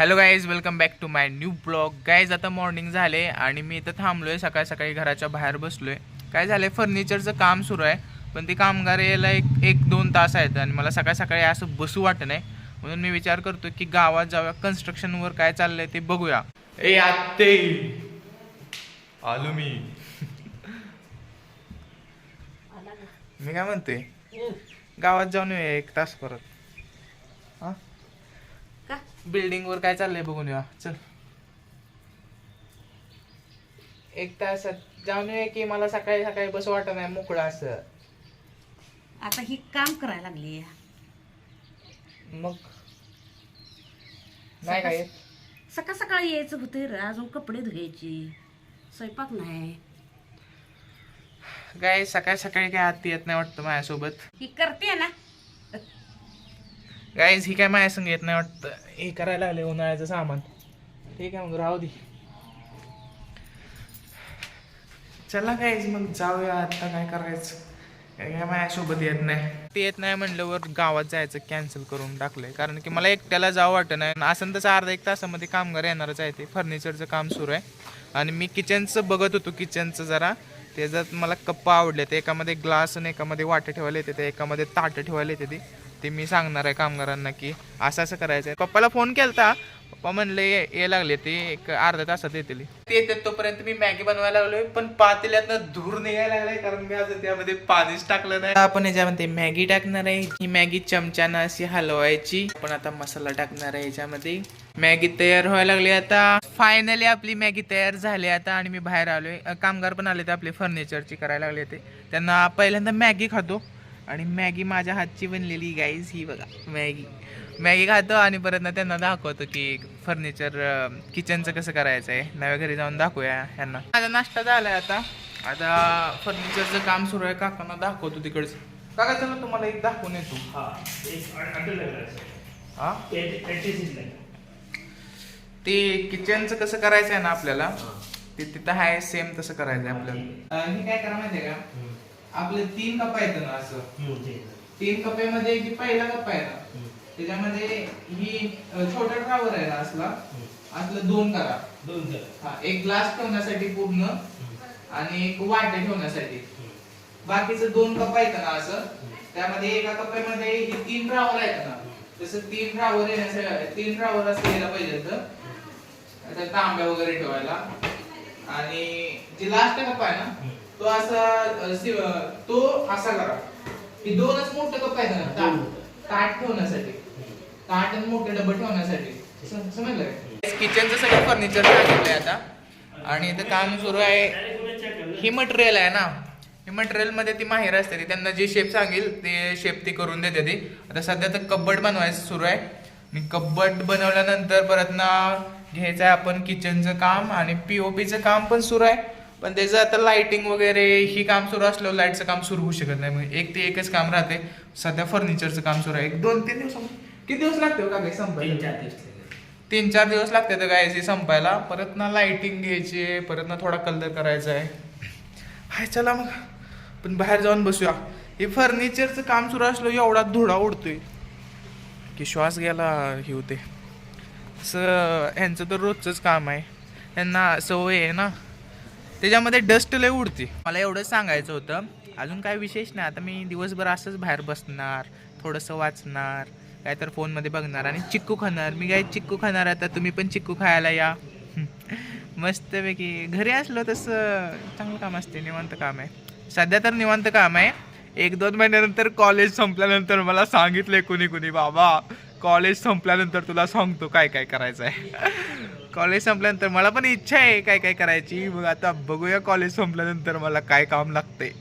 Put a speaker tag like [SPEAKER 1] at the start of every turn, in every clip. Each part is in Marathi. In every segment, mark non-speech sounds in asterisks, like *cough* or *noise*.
[SPEAKER 1] Hello guys welcome back to my new blog guys आता मॉर्निंग झाले आणि मी इथं थांबलोय. सकाळी सकाळी घराच्या बाहेर बसलोय. काय झालंय? फर्निचरचं काम सुरू आहे पण ते कामगार यायला एक एक दोन तास आहेत आणि मला सकाळी सकाळी असं बसू वाटत नाही. म्हणून मी विचार करतो की गावात जाऊया कन्स्ट्रक्शनवर काय चाललंय ते बघूया. ए आत्ते! आलो मी. मी काय म्हणते गावात जाऊन एक तास परत. हा? बिल्डिंग वर काय चाललंय बघून या चल. एक तासात. जाऊन ये की मला सकाळी सकाळी बस वाटत नाही मोकळं असं.
[SPEAKER 2] आता ही काम करायला लागली.
[SPEAKER 1] मग? नाही काय
[SPEAKER 2] सकाळ सकाळी यायचं होते अजून कपडे धुवायची स्वयंपाक नाही.
[SPEAKER 1] काय सकाळी सकाळी काय आत येत नाही वाटतं माझ्यासोबत?
[SPEAKER 2] ही करते ना.
[SPEAKER 1] गाईज ही काय माझ्या संग येत नाही वाटतं. हे करायला लागले उन्हाळ्याचं सामान. ठीक आहे मग राहू दे. चला गाईज मग जाऊया आता काय करायचं. काय काय माझ्यासोबत येत नाही. ते येत नाही म्हणल्यावर गावात जायचं कॅन्सल करून टाकलंय. कारण की मला एकट्याला जावं वाटत नाही. असं तसं अर्धा एक तासामध्ये कामगार येणारच आहे ते. फर्निचरचं काम सुरू आहे. आणि मी किचनचं बघत होतो किचनचं जरा. त्याच्यात मला कप्पा आवडले ते एकामध्ये ग्लास आणि एकामध्ये वाटं ठेवायला येते ते. एकामध्ये ताटं ठेवायला येते ती. ते मी सांगणार आहे कामगारांना की असं असं करायचं आहे पप्पाला फोन केलता. पप्पा म्हणले ये लागले ते एक अर्ध्या तासात येतील. ते येते तोपर्यंत मी मॅगी बनवायला लागलोय पण पातेल्यातनं धूर निघायला लागलाय कारण मी अजून त्यामध्ये पाणीच टाकलं नाही. आपण याच्यामध्ये मॅगी टाकणार आहे. ही मॅगी चमच्यानं अशी हलवायची. आपण आता मसाला टाकणार आहे याच्यामध्ये. मॅगी तयार व्हायला लागली आता. फायनली आपली मॅगी तयार झाली आता आणि मी बाहेर आलोय. कामगार पण आले ते आपले फर्निचरची करायला लागले ते. त्यांना पहिल्यांदा मॅगी खातो. आणि मॅगी माझ्या हातची बनलेली गाईज ही बघा मॅगी. मॅगी खातो आणि परत ना त्यांना दाखवतो की फर्निचर किचनचं कसं करायचं आहे नव्या घरी जाऊन दाखवूया ह्यांना माझा नाश्ता झालाय आता. आता फर्निचरचं काम सुरू आहे. काकांना दाखवतो तिकडचं. काका चला तुम्हाला एक दाखवून येतो.
[SPEAKER 3] हा
[SPEAKER 1] ते किचनचं कसं करायचं आहे ना आपल्याला ते तिथं आहे सेम तसं करायचं आहे. आपल्याला हे काय करा माहितीये का? आपले तीन कप आहेत ना असं. तीन कपेमध्ये जी पहिला कप आहे ना. त्याच्यामध्ये ही छोटा ड्रावर आहे ना असला. असलं दोन करा.
[SPEAKER 3] दोन
[SPEAKER 1] हा एक ग्लास ठेवण्यासाठी पूर्ण आणि एक वाटे ठेवण्यासाठी. बाकीचं दोन कप आहेत ना असं. त्यामध्ये एका कपामध्ये ही तीन ड्रावर आहेत ना. तसं तीन ड्रावर येण्यासाठी तीन ड्रावर असं यायला पाहिजे तर तांब्या वगैरे ठेवायला. आणि जे लास्ट कप आहे ना तो असा तो असा करा. ही दोनच मोठे कप आहेत ना ताट. ताट ठेवण्यासाठी. ताट आणि मोठे डबे ठेवण्यासाठी. सम- समजलं काय किचनचं सगळं फर्निचर सांगितलंय आता. आणि इथं काम सुरू आहे. हे मटेरियल आहे ना. हे मटेरियलमध्ये ती माहेर असते. ती त्यांना जे शेप सांगेल ते शेप ती करून देते ती. आता सध्या तर कब्बड बनवायचं सुरू आहे. आणि कब्बड बनवल्यानंतर परत ना घ्यायचं आहे आपण किचनचं काम आणि पीओपीचं काम पण सुरू आहे. पण त्याचं आता लाइटिंग वगैरे ही काम सुरू असल्यावर लाईटचं काम सुरू होऊ शकत नाही. मग एक ते एकच काम राहते. सध्या फर्निचरचं काम सुरू आहे. एक दोन तीन दिवस किती दिवस लागते हो का काही संपायला?
[SPEAKER 3] तीन चार दिवस लागले.
[SPEAKER 1] तीन चार दिवस लागते तर गायची संपायला. परत ना लाइटिंग घ्यायची परत ना थोडा कलर करायचा आहे. हाय चला मग. पण बाहेर जाऊन बसूया. हे फर्निचरचं काम सुरू असलं एवढा धुळा उडतोय. की श्वास घ्यायला हे होते. असं ह्यांचं तर रोजचंच काम आहे. यांना सवय आहे ना. त्याच्यामध्ये डस्ट लय उडते. मला एवढं सांगायचं होतं. अजून काय विशेष नाही. आता मी दिवसभर असंच बाहेर बसणार थोडंसं वाचणार काय तर फोनमध्ये बघणार आणि चिक्कू खाणार. मी काय चिक्कू खाणार आता? तुम्ही पण चिक्कू खायला या. *laughs* मस्तपैकी. घरी असलो तसं चांगलं काम असते. निवांत काम आहे. सध्या तर निवांत काम आहे. एक दोन महिन्यानंतर कॉलेज संपल्यानंतर मला सांगितलंय कुणी कुणी बाबा कॉलेज संपल्यानंतर तुला सांगतो काय काय करायचं आहे *laughs* कॉलेज संपल्यानंतर मला पण इच्छा आहे काय काय करायची. मग आता बघूया कॉलेज संपल्यानंतर मला काय काम लागते.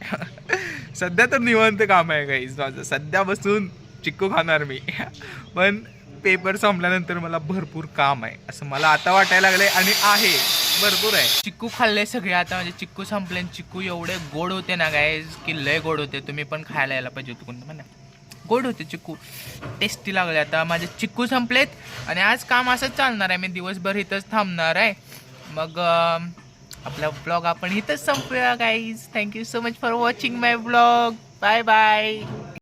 [SPEAKER 1] *laughs* सध्या तर निवांत काम आहे काहीच माझं सध्या बसून चिक्कू खाणार मी. *laughs* पण पेपर संपल्यानंतर मला भरपूर काम आहे. असं मला आता वाटायला लागलंय आणि आहे. भरपूर आहे. चिक्कू खाल्ले सगळे आता. म्हणजे चिक्कू संपले आणि चिक्कू एवढे गोड होते ना गाय की लय गोड होते. तुम्ही पण खायला यायला पाहिजे होतं कोणतं म्हणा गोड होते चिक्कू टेस्टी लागले आता. माझे चिक्कू संपलेत आणि आज काम असंच चालणार आहे. मी दिवसभर इथंच थांबणार आहे. मग आपला ब्लॉग आपण इथंच संपूया guys thank you so much for watching my blog bye bye